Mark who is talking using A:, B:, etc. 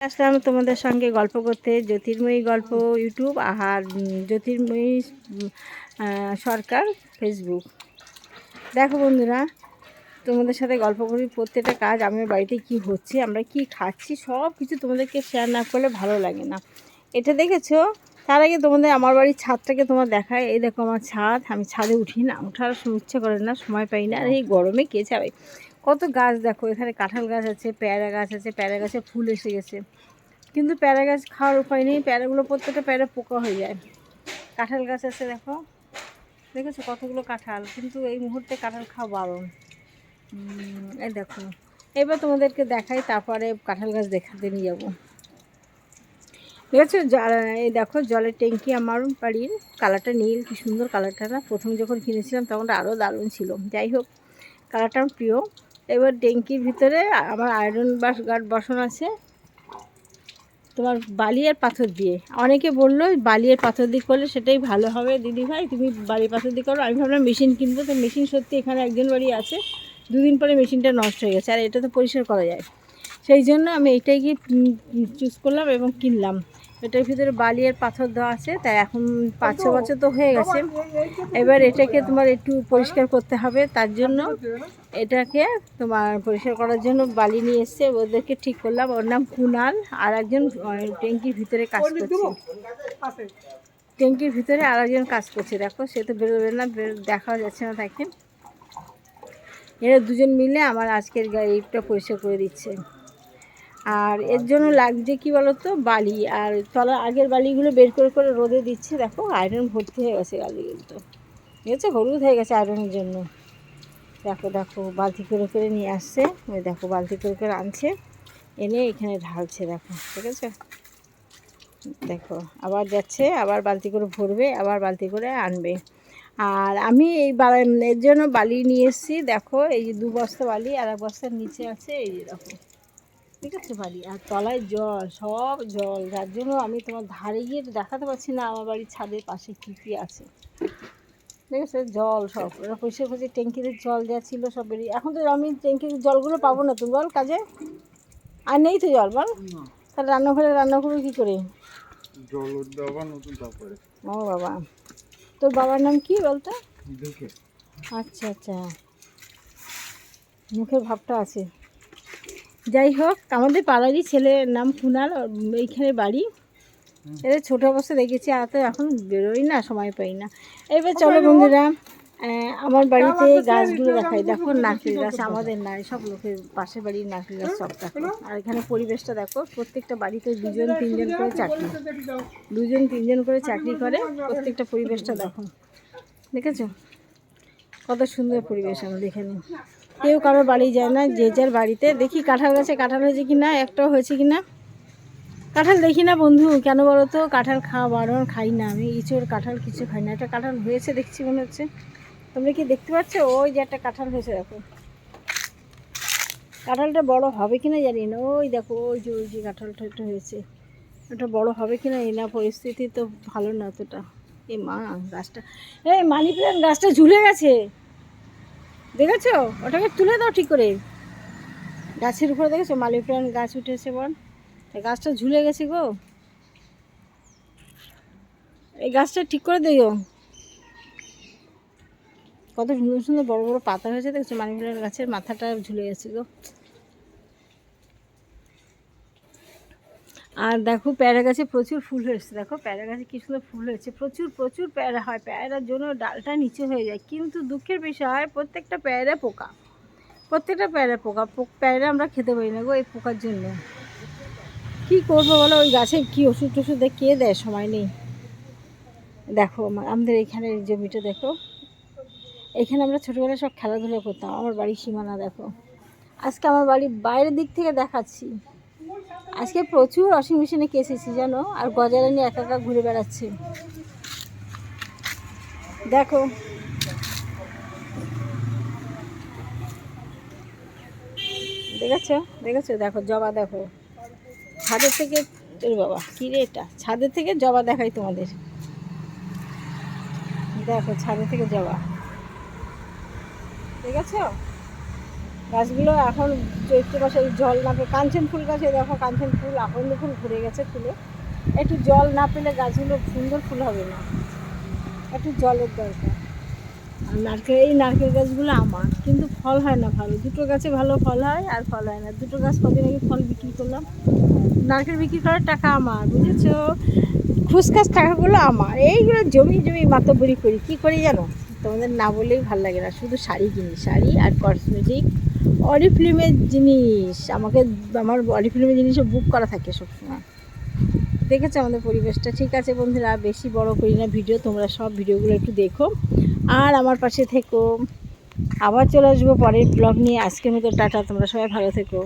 A: আসলাম তোমাদের সঙ্গে গল্প করতে। জ্যোতির্ময়ী গল্প, ইউটিউব আর জ্যোতির্ময়ী সরকার ফেসবুক দেখো বন্ধুরা, তোমাদের সাথে গল্প করি। প্রত্যেকটা কাজ আমার বাড়িতে কি হচ্ছে, আমরা কি খাচ্ছি, সব কিছু তোমাদেরকে শেয়ার না করলে ভালো লাগে না। এটা দেখেছ? তার আগে তোমাদের আমার বাড়ির ছাদটাকে তোমার দেখায় এই দেখো আমার ছাদ। আমি ছাদে উঠি না ওঠার ইচ্ছে করে না, সময় পাই না। আর এই গরমে কে যাবে কত গাছ দেখো, এখানে কাঁঠাল গাছ আছে, প্যারা গাছ আছে, প্যারা গাছে ফুল এসে গেছে। কিন্তু প্যারা গাছ খাওয়ার উপায় নেই, প্যারাগুলো প্রত্যেকটা প্যারা পোকা হয়ে যায়। কাঁঠাল গাছ আছে দেখো, দেখেছ কতগুলো কাঁঠাল? কিন্তু এই মুহূর্তে কাঁঠাল খাওয়া বারণ এই দেখো, এবার তোমাদেরকে দেখাই, তারপরে কাঁঠাল গাছ দেখাতে নিয়ে যাব। দেখেছ, জ- এই দেখো, জলের ট্যাঙ্কি আমার বাড়ির কালারটা নীল, কি সুন্দর কালারটা না? প্রথম যখন কিনেছিলাম, তখন আরও দারুণ ছিল। যাই হোক, কালারটা আমার প্রিয়। এবার ট্যাঙ্কির ভিতরে আমার আয়রন বাস গার্ড বসন আছে। তোমার বালি আর পাথর দিয়ে। অনেকে বলল বালি আর পাথর দিয়ে করলে সেটাই ভালো হবে দিদি ভাই। তুমি বালি পাথর দিয়ে করো। আমি ভাবলাম, মেশিন কিনবো। তো মেশিন সত্যি এখানে একজন বাড়ি আছে। দুদিন পরে মেশিনটা নষ্ট হয়ে গেছে। আর এটা তো পরিষ্কার করা যায়। সেই জন্য আমি এটাই কি চুজ করলাম এবং কিনলাম। এটার ভিতরে বালি আর পাথর দেওয়া আছে তাই এখন পাঁচ ছ বছর তো হয়ে গেছে। এবার এটাকে তোমার একটু পরিষ্কার করতে হবে তার জন্য এটাকে তোমার পরিষ্কার করার জন্য বালি নিয়ে এসছে ওদেরকে ঠিক করলাম। ওর নাম কুনাল আর একজন ট্যাঙ্কির ভিতরে কাজ করছে। ট্যাঙ্কির ভিতরে আর একজন কাজ করছে দেখো সে তো বেরোবে না দেখা যাচ্ছে না তাকে। এরা দুজন মিলে আমার আজকের গাড়িটা পরিষ্কার করে দিচ্ছে। আর এর জন্য লাগছে কি বলতো? বালি। আর তলার আগের বালিগুলো বের করে করে রোদে দিচ্ছে। দেখো আয়রন ভর্তি হয়ে গেছে গালিগুলো ঠিক আছে? হলুদ হয়ে গেছে আয়রনের জন্য। দেখো দেখো বালতি করে করে নিয়ে আসছে। ওই দেখো বালতি করে করে আনছে। এনে এখানে ঢালছে দেখো। ঠিক আছে? দেখো আবার যাচ্ছে আবার বালতি করে ভরবে আবার বালতি করে আনবে। আর আমি এই এর জন্য বালি নিয়ে এসেছি। দেখো এই যে দু বস্তা বালি আর এক বস্তার নিচে আছে। এই যে দেখো। ঠিক আছে বালি আর তলায় জল সব জল। যার জন্য আমি তোমার ধারে গিয়ে দেখাতে পারছি না আমার বাড়ির ছাদের পাশে কী কী আছে। ঠিক আছে? জল সব। ওরা পয়সা পয়সা ট্যাঙ্কিতে জল দেওয়া ছিল সব বেরিয়ে এখন তো আমি ট্যাঙ্কির জলগুলো পাবো না। তুমি বল কাজে। আর নেই তো জল বল। তাহলে রান্নাঘরে রান্না করব কী করে?
B: জল দেওয়া নতুন তারপরে।
A: ও বাবা। তোর বাবার নাম কি বলতো? আচ্ছা আচ্ছা। মুখের ভাবটা আছে। যাই হোক আমাদের পাড়ারই ছেলের নাম কুনাল এইখানে বাড়ি। এদের ছোটো অবস্থা দেখেছি আর তো এখন বেরোই না সময় পাই না। এবার চলো বন্ধুরা আমার বাড়িতে গাছগুলো দেখাই। দেখো নারকেল গাছ আমাদের নাই সব লোকের পাশের বাড়ির নারকেল গাছ সব দেখো। আর এখানে পরিবেশটা দেখো প্রত্যেকটা বাড়িতে দুজন তিনজন করে চাকরি দুজন তিনজন করে চাকরি করে প্রত্যেকটা পরিবেশটা দেখো। দেখেছ? কত সুন্দর পরিবেশ আমাদের এখানে। কেউ কারোর বাড়ি যায় না, যে যার বাড়িতে। দেখি কাঁঠাল গাছে কাঁঠাল হয়েছে কি না একটাও হয়েছে কি না কাঁঠাল দেখি না বন্ধু, কেন বলো তো? কাঁঠাল খাওয়া বারণ, খাই না আমি। ইঁচড় কাঁঠাল কিছু খাই না। একটা কাঁঠাল হয়েছে দেখছি মনে হচ্ছে। তোমরা কি দেখতে পাচ্ছ? ওই যে একটা কাঁঠাল হয়েছে, দেখো। কাঁঠালটা বড় হবে কি না জানি না। ওই দেখো, ওই যে ওই যে কাঁঠালটা একটা হয়েছে। ওটা বড় হবে কি না এই না। পরিস্থিতি তো ভালো না অতটা। এ মা, গাছটা। এই মানি প্ল্যান্ট গাছটা ঝুলে গেছে। দেখেছ? ওটাকে তুলে দাও ঠিক করে। গাছের উপরে দেখেছ? মালিক গাছ উঠেছে বল। গাছটা ঝুলে গেছে গো। এই গাছটা ঠিক করে দিও। কত সুন্দর সুন্দর বড় বড় পাতা হয়েছে, দেখছ? প্ল্যান্ট গাছের মাথাটা ঝুলে গেছে গো। আর দেখো প্যারা গাছে প্রচুর ফুল হয়েছে। দেখো প্যারা গাছে কি সুন্দর ফুল হয়েছে। প্রচুর প্রচুর প্যারা হয়। প্যারার জন্য ডালটা নিচে হয়ে যায়। কিন্তু দুঃখের বিষয়, প্রত্যেকটা প্যারা পোকা। প্রত্যেকটা প্যারা পোকা। প্যারা আমরা খেতে পারি না গো এই পোকার জন্য। কি করব বলো? ওই গাছে কি ওষুধ টষুধ কে দেয়? সময় নেই। দেখো আমা- আমাদের এখানে জমিটা দেখো। এখানে আমরা ছোটোবেলায় সব খেলাধুলা করতাম। আমার বাড়ির সীমানা দেখো। আজকে আমার বাড়ির বাইরের দিক থেকে দেখাচ্ছি। আজকে প্রচুর ওয়াশিং মেশিনে কেসেছি জানো? আর গজারা নিয়ে একা একা ঘুরে বেড়াচ্ছে। দেখো। দেখেছ? দেখেছ? দেখো, জবা দেখো। ছাদের থেকে এর বাবা, কী রে এটা? ছাদের থেকে জবা দেখাই তোমাদের। দেখো, ছাদের থেকে জবা। ঠিক আছে গাছগুলো এখন চৈত্র মাসে জল না পেয়ে কাঞ্চন ফুল গাছে দেখো, কাঞ্চন ফুল, আকন্দ ফুল ঘুরে গেছে ফুলে। একটু জল না পেলে গাছগুলো সুন্দর ফুল হবে না। একটু জলের দরকার। আর নারকেল এই নারকেল গাছগুলো আমার, কিন্তু ফল হয় না ভালো। দুটো গাছে ভালো ফল হয় আর ফল হয় না। দুটো গাছ কদিন আগে ফল বিক্রি করলাম। নারকেল বিক্রি করার টাকা আমার, বুঝেছ? খুচখাস টাকাগুলো আমার। এইগুলো জমি জমি মাতবরি করি। কী করি জানো? তোমাদের না বলেই ভালো লাগে না। শুধু শাড়ি কিনি। শাড়ি আর কসমেটিক অরিফিল্মের জিনিস, আমাকে, আমার অরিফিল্মের জিনিসও বুক করা থাকে সবসময়। দেখেছে আমাদের পরিবেশটা? ঠিক আছে বন্ধুরা বেশি বড় করি না ভিডিও তোমরা সব ভিডিওগুলো একটু দেখো। আর আমার পাশে থেকো। আবার চলে আসব পরের ব্লগ নিয়ে। আজকের মতো টাটা, তোমরা সবাই ভালো থেকো।